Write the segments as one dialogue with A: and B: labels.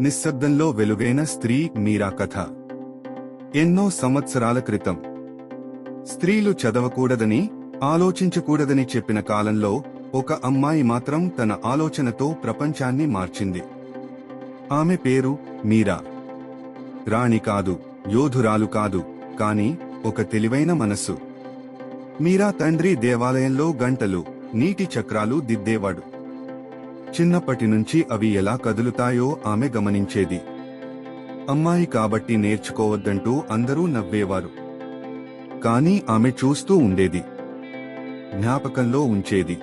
A: నిశ్శబ్దంలో వెలుగైన స్త్రీ మీరా కథ. ఎన్నో సంవత్సరాల క్రితం. స్త్రీలు చదవకూడదని ఆలోచించకూడదని చెప్పిన కాలంలో ఒక అమ్మాయి మాత్రం తన ఆలోచనతో ప్రపంచాన్ని మార్చింది. ఆమె పేరు మీరా. రాణి కాదు యోధురాలు కాదు కాని ఒక తెలివైన మనస్సు. మీరా తండ్రి దేవాలయంలో గంటలు నీటి చక్రాలు దిద్దేవాడు. చిన్నప్పటి నుంచి అవి ఎలా కదులుతాయో ఆమె గమనించేది. అమ్మాయి కాబట్టి నేర్చుకోవద్దంటూ అందరూ నవ్వేవారు. కానీ ఆమె చూస్తూ ఉండేది. జ్ఞాపకంలో ఉంచేది.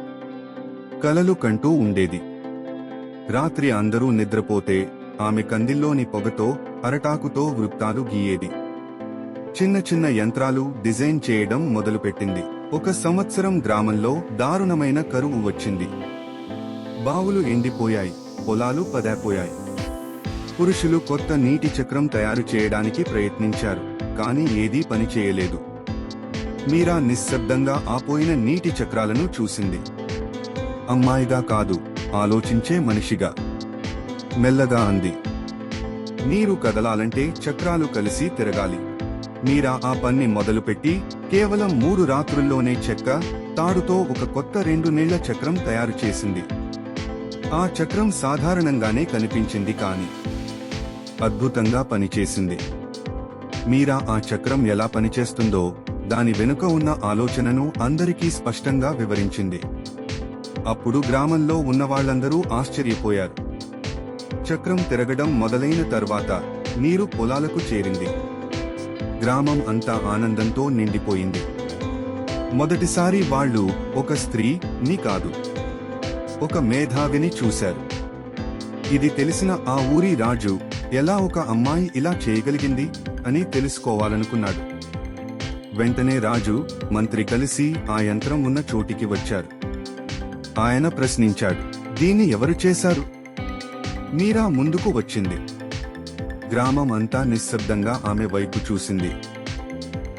A: కలలు కంటూ ఉండేది. రాత్రి అందరూ నిద్రపోతే ఆమె కందిల్లోని పొగతో అరటాకుతో వృత్తాలు గీయేది. చిన్న చిన్న యంత్రాలు డిజైన్ చేయడం మొదలుపెట్టింది. ఒక సంవత్సరం గ్రామంలో దారుణమైన కరువు వచ్చింది. బావులు ఎండిపోయాయి పొలాలు పదాపోయాయి. పురుషులు కొత్త నీటి చక్రం తయారు చేయడానికి ప్రయత్నించారు కానీ ఏదీ పనిచేయలేదు మీరా నిశ్శబ్దంగా ఆపోయిన నీటి చక్రాలను చూసింది. అమ్మాయిగా కాదు ఆలోచించే మనిషిగా. మెల్లగా అంది. నీరు కదలాలంటే చక్రాలు కలిసి తిరగాలి. మీరా ఆ పన్ని మొదలుపెట్టి కేవలం మూడు రాత్రుల్లోనే చెక్క తాడుతో ఒక కొత్త రెండు నీళ్ళ చక్రం తయారు చేసింది. ఆ చక్రం సాధారణంగానే కనిపించింది కానీ అద్భుతంగా పనిచేసింది. మీరా ఆ చక్రం ఎలా పనిచేస్తుందో దాని వెనుక ఉన్న ఆలోచనను అందరికీ స్పష్టంగా వివరించింది. అప్పుడు గ్రామంలో ఉన్నవాళ్ళందరూ ఆశ్చర్యపోయారు. చక్రం తిరగడం మొదలైన తర్వాత నీరు పొలాలకు చేరింది. గ్రామం అంతా ఆనందంతో నిండిపోయింది. మొదటిసారి వాళ్ళు ఒక స్త్రీ ని కాదు. ఒక మేధావిని చూశారు. ఇది తెలిసిన ఆ ఊరి రాజు ఎలా ఒక అమ్మాయి ఇలా చేయగలిగింది? అని తెలుసుకోవాలనుకున్నాడు. వెంటనే రాజు మంత్రి కలిసి ఆ యంత్రం ఉన్న చోటికి వచ్చారు. ఆయన ప్రశ్నించాడు దీన్ని ఎవరు చేశారు? మీరా ముందుకు వచ్చింది. గ్రామం అంతా నిశ్శబ్దంగా ఆమె వైపు చూసింది.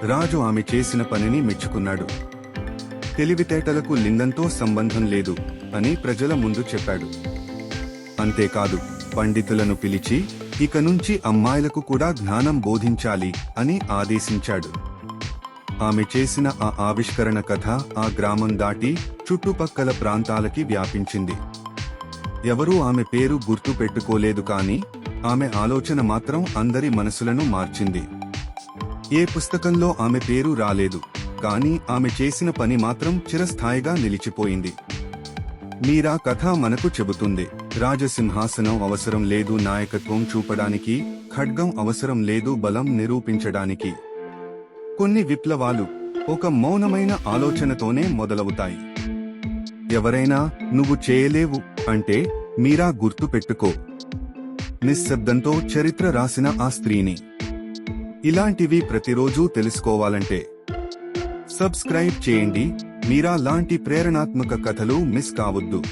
A: రాజు ఆమె చేసిన పనిని మెచ్చుకున్నాడు. తెలివితేటలకు లింగంతో సంబంధం లేదు అని ప్రజల ముందు చెప్పాడు. అంతేకాదు పండితులను పిలిచి ఇక నుంచి అమ్మాయిలకు కూడా జ్ఞానం బోధించాలి అని ఆదేశించాడు. ఆమె చేసిన ఆ ఆవిష్కరణ కథ ఆ గ్రామం దాటి చుట్టుపక్కల ప్రాంతాలకి వ్యాపించింది. ఎవరూ ఆమె పేరు గుర్తు పెట్టుకోలేదు కానీ ఆమె ఆలోచన మాత్రం అందరి మనసులను మార్చింది. ఏ పుస్తకంలో ఆమె పేరు రాలేదు. కానీ ఆమె చేసిన పని మాత్రం చిరస్థాయిగా నిలిచిపోయింది. మీరా కథ మనకు చెబుతుంది రాజసింహాసనం అవసరం లేదు నాయకత్వం చూపడానికి ఖడ్గం అవసరం లేదు బలం నిరూపించడానికి. కొన్ని విప్లవాలు ఒక మౌనమైన ఆలోచనతోనే మొదలవుతాయి. ఎవరైనా నువ్వు చేయలేవు అంటే మీరా గుర్తు పెట్టుకో. నిశ్శబ్దంతో చరిత్ర రాసిన ఆ స్త్రీని. ఇలాంటివి ప్రతిరోజూ తెలుసుకోవాలంటే సబ్స్క్రైబ్ చేయండి. మీరా లాంటి ప్రేరణాత్మక కథలు మిస్ కావద్దు.